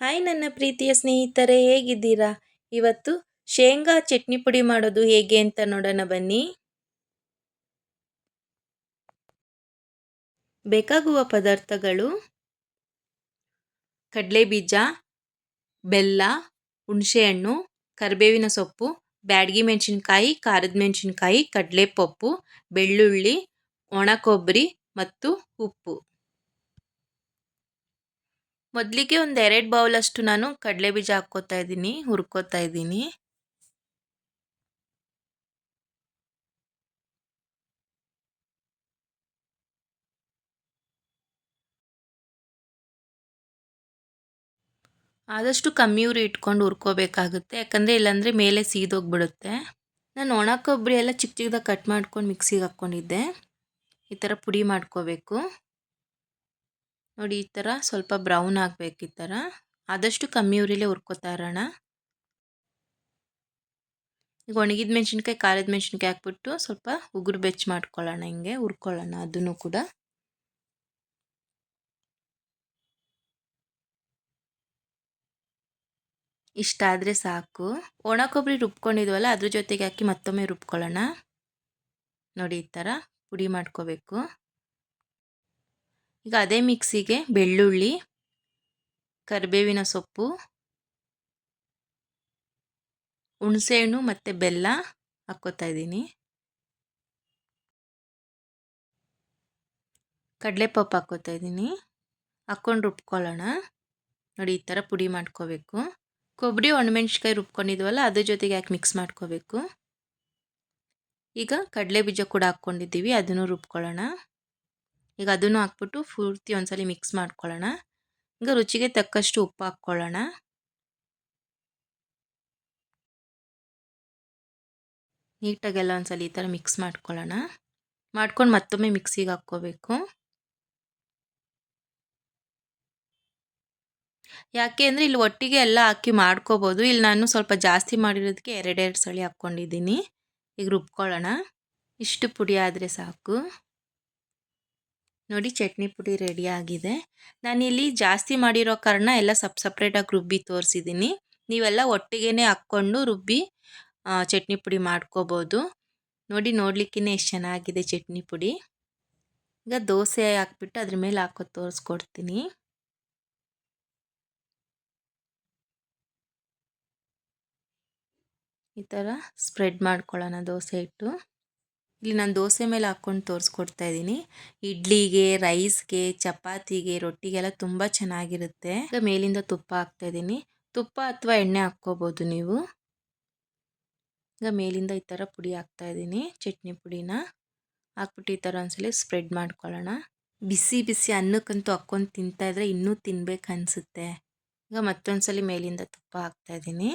Hi ನನ್ನ ಪ್ರೀತಿಯ ಸ್ನೇಹಿತರೆ, ಹೇಗಿದ್ದೀರಾ? ಇವತ್ತು ಶೇಂಗಾ ಚಟ್ನಿ ಪುಡಿ ಮಾಡೋದು ಹೇಗೆ ಅಂತ ನೋಡೋಣ ಬನ್ನಿ. ಬೇಕಾಗುವ ಪದಾರ್ಥಗಳು ಕಡಲೆ ಬೀಜ ಬೆಲ್ಲ, ಹುಣಸೆಹಣ್ಣು, ಕರಿಬೇವಿನ ಸೊಪ್ಪು, ಬ್ಯಾಡಗಿ ಮೆಣಸಿನ್ಕಾಯಿ, ಖಾರದ ಮೆಣಸಿನ್ಕಾಯಿ, ಕಡಲೆಪಪ್ಪು, ಬೆಳ್ಳುಳ್ಳಿ, ಒಣ ಕೊಬ್ಬರಿ ಮತ್ತು ಉಪ್ಪು. ಮೊದಲಿಗೆ ಒಂದು ಎರಡು ಬೌಲಷ್ಟು ನಾನು ಕಡಲೆ ಬೀಜ ಹಾಕ್ಕೋತಾ ಇದ್ದೀನಿ, ಹುರ್ಕೋತಾ ಇದ್ದೀನಿ. ಆದಷ್ಟು ಕಮ್ಮಿ ಉರಿ ಇಟ್ಕೊಂಡು ಹುರ್ಕೋಬೇಕಾಗುತ್ತೆ, ಯಾಕಂದರೆ ಇಲ್ಲಾಂದರೆ ಮೇಲೆ ಸೀದೋಗ್ಬಿಡುತ್ತೆ. ನಾನು ಒಣ ಕೊಬ್ಬರಿ ಎಲ್ಲ ಚಿಕ್ಕ ಚಿಕ್ಕದಾಗಿ ಕಟ್ ಮಾಡ್ಕೊಂಡು ಮಿಕ್ಸಿಗೆ ಹಾಕ್ಕೊಂಡಿದ್ದೆ. ಈ ಥರ ಪುಡಿ ಮಾಡ್ಕೋಬೇಕು. ನೋಡಿ, ಈ ಥರ ಸ್ವಲ್ಪ ಬ್ರೌನ್ ಆಗಬೇಕು ಈ ಥರ. ಆದಷ್ಟು ಕಮ್ಮಿ ಉರಿಲೇ ಹುರ್ಕೋತಾ ಇರೋಣ. ಈಗ ಒಣಗಿದ ಮೆಣಸಿನ್ಕಾಯಿ, ಖಾರದ ಮೆಣಸಿನ್ಕಾಯಿ ಹಾಕ್ಬಿಟ್ಟು ಸ್ವಲ್ಪ ಉಗುರು ಬೆಚ್ಚ ಮಾಡ್ಕೊಳ್ಳೋಣ ಹಿಂಗೆ, ಹುರ್ಕೊಳ್ಳೋಣ ಅದನ್ನು ಕೂಡ. ಇಷ್ಟ ಆದರೆ ಸಾಕು. ಒಣ ಕೊಬ್ಬರಿ ರುಬ್ಕೊಂಡಿದ್ವಲ್ಲ, ಅದ್ರ ಜೊತೆಗೆ ಹಾಕಿ ಮತ್ತೊಮ್ಮೆ ರುಬ್ಕೊಳ್ಳೋಣ. ನೋಡಿ, ಈ ಥರ ಪುಡಿ ಮಾಡ್ಕೋಬೇಕು. ಈಗ ಅದೇ ಮಿಕ್ಸಿಗೆ ಬೆಳ್ಳುಳ್ಳಿ, ಕರಿಬೇವಿನ ಸೊಪ್ಪು, ಹುಣಸೆಹಣ್ಣು ಮತ್ತು ಬೆಲ್ಲ ಹಾಕ್ಕೋತಾ ಇದ್ದೀನಿ. ಕಡಲೆಪಪ್ಪು ಹಾಕ್ಕೋತಾ ಇದ್ದೀನಿ. ಹಾಕ್ಕೊಂಡು ರುಬ್ಕೊಳ್ಳೋಣ. ನೋಡಿ, ಈ ಥರ ಪುಡಿ ಮಾಡ್ಕೋಬೇಕು. ಕೊಬ್ಬರಿ ಒಣಮೆಣ್ಸಿಕಾಯಿ ರುಬ್ಕೊಂಡಿದ್ವಲ್ಲ, ಅದ್ರ ಜೊತೆಗೆ ಯಾಕೆ ಮಿಕ್ಸ್ ಮಾಡ್ಕೋಬೇಕು? ಈಗ ಕಡಲೆ ಬೀಜ ಕೂಡ ಹಾಕ್ಕೊಂಡಿದ್ದೀವಿ, ಅದನ್ನು ರುಬ್ಕೊಳ್ಳೋಣ. ಈಗ ಅದನ್ನು ಹಾಕ್ಬಿಟ್ಟು ಪೂರ್ತಿ ಒಂದ್ಸಲಿ ಮಿಕ್ಸ್ ಮಾಡ್ಕೊಳ್ಳೋಣ. ಈಗ ರುಚಿಗೆ ತಕ್ಕಷ್ಟು ಉಪ್ಪು ಹಾಕ್ಕೊಳ್ಳೋಣ. ನೀಟಾಗೆಲ್ಲ ಒಂದ್ಸಲ ಈ ಥರ ಮಿಕ್ಸ್ ಮಾಡ್ಕೊಳ್ಳೋಣ. ಮಾಡ್ಕೊಂಡು ಮತ್ತೊಮ್ಮೆ ಮಿಕ್ಸಿಗೆ ಹಾಕ್ಕೋಬೇಕು. ಯಾಕೆ ಅಂದರೆ ಇಲ್ಲಿ ಒಟ್ಟಿಗೆ ಎಲ್ಲ ಹಾಕಿ ಮಾಡ್ಕೋಬೋದು. ಇಲ್ಲಿ ನಾನು ಸ್ವಲ್ಪ ಜಾಸ್ತಿ ಮಾಡಿರೋದಕ್ಕೆ ಎರಡೆರಡು ಸಳಿ ಹಾಕ್ಕೊಂಡಿದ್ದೀನಿ. ಈಗ ರುಬ್ಕೊಳ್ಳೋಣ. ಇಷ್ಟು ಪುಡಿ ಆದರೆ ಸಾಕು. ನೋಡಿ ಚಟ್ನಿ ಪುಡಿ ರೆಡಿ ಆಗಿದೆ. ನಾನಿಲ್ಲಿ ಜಾಸ್ತಿ ಮಾಡಿರೋ ಕಾರಣ ಎಲ್ಲ ಸಪ್ ಸಪ್ರೇಟಾಗಿ ರುಬ್ಬಿ ತೋರಿಸಿದ್ದೀನಿ ನೀವೆಲ್ಲ ಒಟ್ಟಿಗೆ ಹಾಕ್ಕೊಂಡು ರುಬ್ಬಿ ಚಟ್ನಿ ಪುಡಿ ಮಾಡ್ಕೋಬೋದು. ನೋಡಿ ನೋಡ್ಲಿಕ್ಕೇ ಎಷ್ಟು ಚೆನ್ನಾಗಿದೆ ಚಟ್ನಿ ಪುಡಿ. ಈಗ ದೋಸೆ ಹಾಕ್ಬಿಟ್ಟು ಅದ್ರ ಮೇಲೆ ಹಾಕೋದು ತೋರಿಸ್ಕೊಡ್ತೀನಿ. ಈ ಥರ ಸ್ಪ್ರೆಡ್ ಮಾಡ್ಕೊಳ್ಳೋಣ ದೋಸೆ ಇಟ್ಟು ಇಲ್ಲಿ ನಾನು ದೋಸೆ ಮೇಲೆ ಹಾಕ್ಕೊಂಡು ತೋರಿಸ್ಕೊಡ್ತಾ ಇದ್ದೀನಿ. ಇಡ್ಲಿಗೆ ರೈಸ್ಗೆ ಚಪಾತಿಗೆ, ರೊಟ್ಟಿಗೆಲ್ಲ ತುಂಬ ಚೆನ್ನಾಗಿರುತ್ತೆ. ಈಗ ಮೇಲಿಂದ ತುಪ್ಪ ಹಾಕ್ತಾ ಇದ್ದೀನಿ. ತುಪ್ಪ ಅಥವಾ ಎಣ್ಣೆ ಹಾಕ್ಕೋಬೋದು ನೀವು. ಈಗ ಮೇಲಿಂದ ಈ ಥರ ಪುಡಿ ಹಾಕ್ತಾ ಇದ್ದೀನಿ, ಚಟ್ನಿ ಪುಡಿನ. ಹಾಕ್ಬಿಟ್ಟು ಈ ಥರ ಒಂದ್ಸಲ ಸ್ಪ್ರೆಡ್ ಮಾಡ್ಕೊಳ್ಳೋಣ. ಬಿಸಿ ಬಿಸಿ ಅನ್ನಕ್ಕಂತೂ ಹಾಕ್ಕೊಂಡು ತಿಂತಾಯಿದ್ರೆ ಇನ್ನೂ ತಿನ್ಬೇಕು ಅನಿಸುತ್ತೆ. ಈಗ ಮತ್ತೊಂದ್ಸಲಿ ಮೇಲಿಂದ ತುಪ್ಪ ಹಾಕ್ತಾ ಇದ್ದೀನಿ.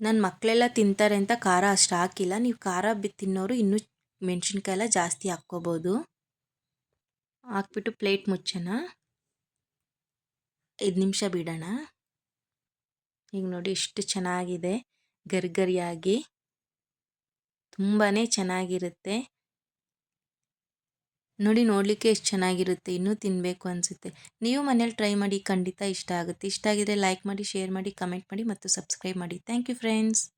ನನ್ನ ಮಕ್ಕಳೆಲ್ಲ ತಿಂತಾರೆ ಅಂತ ಖಾರ ಅಷ್ಟು ಹಾಕಿಲ್ಲ. ನೀವು ಖಾರ ಬಿ ತಿನ್ನೋರು ಇನ್ನೂ ಮೆಣಸಿನ್ಕಾಯಿ ಎಲ್ಲ ಜಾಸ್ತಿ ಹಾಕ್ಕೋಬೋದು. ಹಾಕ್ಬಿಟ್ಟು ಪ್ಲೇಟ್ ಮುಚ್ಚೋಣ. ಐದು ನಿಮಿಷ ಬಿಡೋಣ. ಈಗ ನೋಡಿ ಇಷ್ಟು ಚೆನ್ನಾಗಿದೆ. ಗರಿಗರಿಯಾಗಿ. ತುಂಬಾ ಚೆನ್ನಾಗಿರುತ್ತೆ. ನೋಡಿ ನೋಡಲಿಕ್ಕೆ ಎಷ್ಟು ಚೆನ್ನಾಗಿರುತ್ತೆ. ಇನ್ನೂ ತಿನ್ನಬೇಕು ಅನಿಸುತ್ತೆ. ನೀವು ಮನೇಲಿ ಟ್ರೈ ಮಾಡಿ ಖಂಡಿತ ಇಷ್ಟ ಆಗುತ್ತೆ. ಇಷ್ಟ ಆಗಿದ್ರೆ ಲೈಕ್ ಮಾಡಿ, ಶೇರ್ ಮಾಡಿ, ಕಮೆಂಟ್ ಮಾಡಿ ಮತ್ತು ಸಬ್ಸ್ಕ್ರೈಬ್ ಮಾಡಿ. Thank you friends.